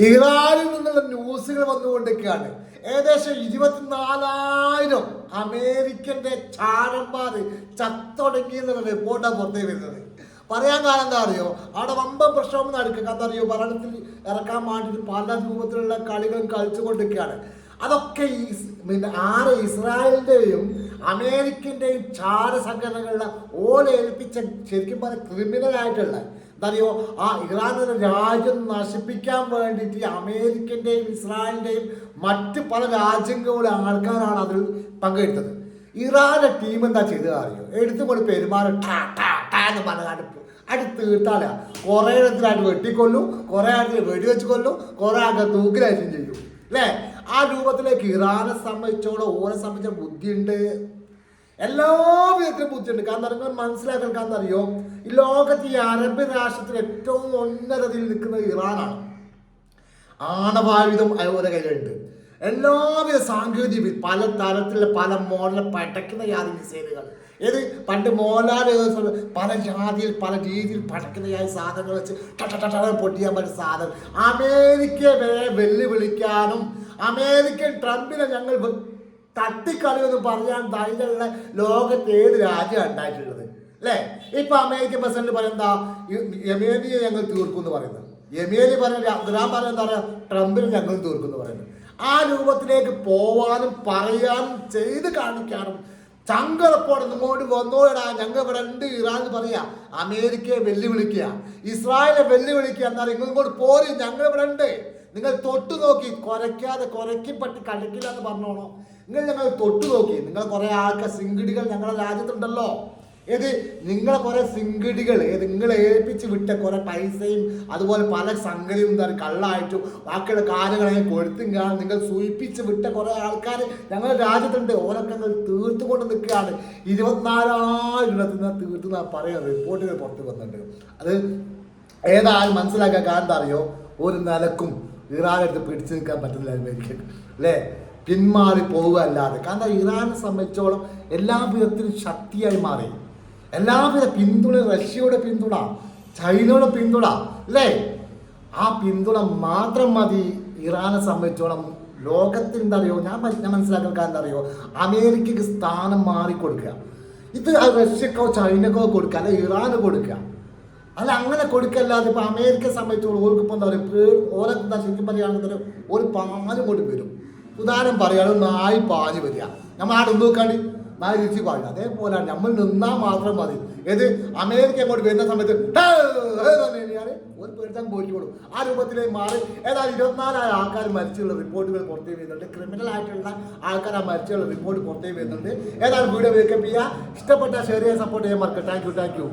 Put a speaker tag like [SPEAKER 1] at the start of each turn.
[SPEAKER 1] ഇറാനിൽ നിന്നുള്ള ന്യൂസുകൾ വന്നുകൊണ്ടിരിക്കുകയാണ്. ഏകദേശം ഇരുപത്തിനാലായിരം അമേരിക്കന്റെ ചാരന്മാർ ചത്തൊടങ്ങി എന്നുള്ള റിപ്പോർട്ടാണ് പുറത്തേക്ക് വരുന്നത്. പറയാൻ കാരണം എന്താ അറിയോ? അവിടെ വമ്പൻ പ്രശ്നം നടക്കുക. എന്താ അറിയോ? ഭരണത്തിൽ ഇറക്കാൻ വേണ്ടിയിട്ട് പല രൂപത്തിലുള്ള കളികളും കളിച്ചുകൊണ്ടിരിക്കുകയാണ്. അതൊക്കെ ഈ പിന്നെ ആറ് ഇസ്രായേലിന്റെയും അമേരിക്കന്റെയും ചാര സംഘടനകളുടെ ഓല ഏൽപ്പിച്ച ശരിക്കും പറഞ്ഞ ക്രിമിനലായിട്ടുള്ള എന്താ അറിയോ ആ ഇറാൻ എന്ന രാജ്യം നശിപ്പിക്കാൻ വേണ്ടിയിട്ട് അമേരിക്കന്റെയും ഇസ്രായേലിന്റെയും മറ്റ് പല രാജ്യങ്ങളുടെ ആൾക്കാരാണ് അതിൽ പങ്കെടുത്തത്. ഇറാന്റെ ടീം എന്താ ചെയ്തത് അറിയോ? എടുത്തുകൊണ്ട് പെരുമാറും ടാ ടാ ടാ എന്ന് പറഞ്ഞാണ്ട് അടി തീർത്താല. കുറേ ഇടത്തിലായിട്ട് വെട്ടിക്കൊല്ലും കുറേ ആയിട്ട് വെടിവെച്ച് കൊല്ലും കുറേ ആൾക്ക് തൂക്കിലായിട്ടും ചെയ്യും. അല്ലേ? ആ രൂപത്തിലേക്ക് ഇറാനെ സംബന്ധിച്ചോളം ഓരെ സംബന്ധിച്ച ബുദ്ധിയുണ്ട്. എല്ലാ വിധത്തിലും ബുദ്ധിയുണ്ട്. കാരണം നിങ്ങൾ മനസ്സിലാക്കാൻ കാരണം അറിയോ? ഈ ലോകത്ത് ഈ അറബ് രാഷ്ട്രത്തിൽ ഏറ്റവും ഉന്നതത്തിൽ നിൽക്കുന്നത് ഇറാനാണ്. ആണവായുധം അയോധ്യ കയ്യിലുണ്ട്. എല്ലാവിധ സാങ്കേതിക പല തരത്തിലുള്ള പല മോഡലിൽ പടക്കുന്ന യാതി മിസൈലുകൾ ഏത്? പണ്ട് മോലാൽ പല ജാതിയിൽ പല രീതിയിൽ പടക്കുന്ന ജാതി സാധനങ്ങൾ വെച്ച് ട ട ട ട പൊട്ടിയാൻ പറ്റുന്ന സാധനം. അമേരിക്കയെ വരെ വെല്ലുവിളിക്കാനും അമേരിക്കൻ ട്രംപിനെ ഞങ്ങൾ തട്ടിക്കളിയെന്ന് പറയാൻ ധൈര്യമുള്ള ലോകത്ത് ഏത് രാജ്യമാണ് ഉണ്ടായിട്ടുള്ളത്? അല്ലേ? ഇപ്പൊ അമേരിക്കൻ പ്രസിഡന്റ് പറയുന്നതാ യമേനിയെ ഞങ്ങൾ തീർക്കും എന്ന് പറയുന്നത്. യമേനി പറഞ്ഞ ഗ്രാം പറഞ്ഞ എന്താ പറയുക? ട്രംപിനെ ഞങ്ങൾ തീർക്കും എന്ന് പറയുന്നത്. ആ രൂപത്തിലേക്ക് പോവാനും പറയാനും ചെയ്ത് കാണിക്കാനും ചങ്കറപ്പോടെ ഇങ്ങോട്ട് വന്നോടാ ഞങ്ങൾ ഇവിടെ ഉണ്ട് ഇറാൻ പറയാ. അമേരിക്കയെ വെല്ലുവിളിക്കുക. ഇസ്രായേലെ വെല്ലുവിളിക്കുക എന്നാൽ ഇങ്ങോട്ട് പോരും ഞങ്ങൾ ഇവിടെ ഉണ്ട്. നിങ്ങൾ തൊട്ടു നോക്കി കുരയ്ക്കാതെ കുറയ്ക്കപ്പെട്ട് കളിക്കില്ല എന്ന് പറഞ്ഞോണോ നിങ്ങൾ ഞങ്ങൾ തൊട്ടു നോക്കി. നിങ്ങൾ കുറെ ആൾക്കാർ സിംഗിടികൾ ഞങ്ങളുടെ രാജ്യത്തുണ്ടല്ലോ. ഏത് നിങ്ങളെ കുറെ സിംഗിടികൾ ഏത് നിങ്ങളെ ഏൽപ്പിച്ച് വിട്ട കുറെ പൈസയും അതുപോലെ പല സംഗതിയും എന്താ പറയുക കള്ളായിട്ടും ബാക്കിയുള്ള കാര്യങ്ങളെ കൊടുത്തും കാണാൻ നിങ്ങൾ സൂചിപ്പിച്ച് വിട്ട കുറെ ആൾക്കാർ ഞങ്ങളുടെ രാജ്യത്തുണ്ട്. ഓരൊക്കെ നിങ്ങൾ തീർത്തുകൊണ്ട് നിൽക്കുകയാണ്. ഇരുപത്തിനാലായിരം ഇടത്ത് നിന്ന് തീർത്തു എന്നാ പറയുന്നത് റിപ്പോർട്ടുകൾ പുറത്ത് വന്നിട്ടുണ്ട്. അത് ഏതായാലും മനസ്സിലാക്കാൻ കാരണം അറിയോ? ഒരു നിലക്കും ഇറാനെടുത്ത് പിടിച്ചു നിൽക്കാൻ പറ്റുന്നില്ല അമേരിക്കക്ക്. അല്ലേ? പിന്മാറി പോവുക അല്ലാതെ കാരണം ഇറാനെ സംബന്ധിച്ചോളം എല്ലാ വിധത്തിലും ശക്തിയായി മാറി. എല്ലാവിധ പിന്തുണ റഷ്യയുടെ പിന്തുണ ചൈനയുടെ പിന്തുണ അല്ലേ? ആ പിന്തുണ മാത്രം മതി ഇറാനെ സംബന്ധിച്ചോളം. ലോകത്തിൽ അറിയോ? ഞാൻ ഞാൻ മനസ്സിലാക്കാൻ കാരണം അറിയോ? അമേരിക്കക്ക് സ്ഥാനം മാറിക്കൊടുക്കുക. ഇത് റഷ്യക്കോ ചൈനക്കോ കൊടുക്കുക അല്ലെ ഇറാന് കൊടുക്കുക. അല്ല അങ്ങനെ കൊടുക്കല്ലാതെ ഇപ്പൊ അമേരിക്കയെ സംബന്ധിച്ചോളം ഓർക്കിപ്പോ എന്താ പറയുക? ഓരോ എന്താ ശരിക്കും പറയുകയാണെങ്കിൽ ഒരു പാൽ കൊണ്ട് ഉദാഹരണം പറയുകയാണ് നായി പാൽ വരിക നമ്മൾ ആടെ നോക്കാണ്ട്? നാല് തിരിച്ച് പാടില്ല. അതേപോലെയാണ് നമ്മൾ നിന്നാൽ മാത്രം മതി. ഏത്? അമേരിക്ക അങ്ങോട്ട് വരുന്ന സമയത്ത് ഒരു പേടിച്ചാൽ പോയിക്കോളും ആ രൂപത്തിലേക്ക് മാറി. ഏതായാലും ഇരുപത്തിനാലായ ആൾക്കാർ മരിച്ചുള്ള റിപ്പോർട്ടുകൾ പുറത്തേക്ക് വരുന്നുണ്ട്. ക്രിമിനൽ ആയിട്ടുള്ള ആൾക്കാർ ആ മരിച്ചുള്ള റിപ്പോർട്ട് പുറത്തേക്ക് വരുന്നുണ്ട്. ഏതായാലും വീഡിയോ വേക്കപ്പ് ചെയ്യുക ഇഷ്ടപ്പെട്ട ചെയ്യാൻ സപ്പോർട്ട് ചെയ്യാൻ മറക്കുക താങ്ക് യു താങ്ക് യു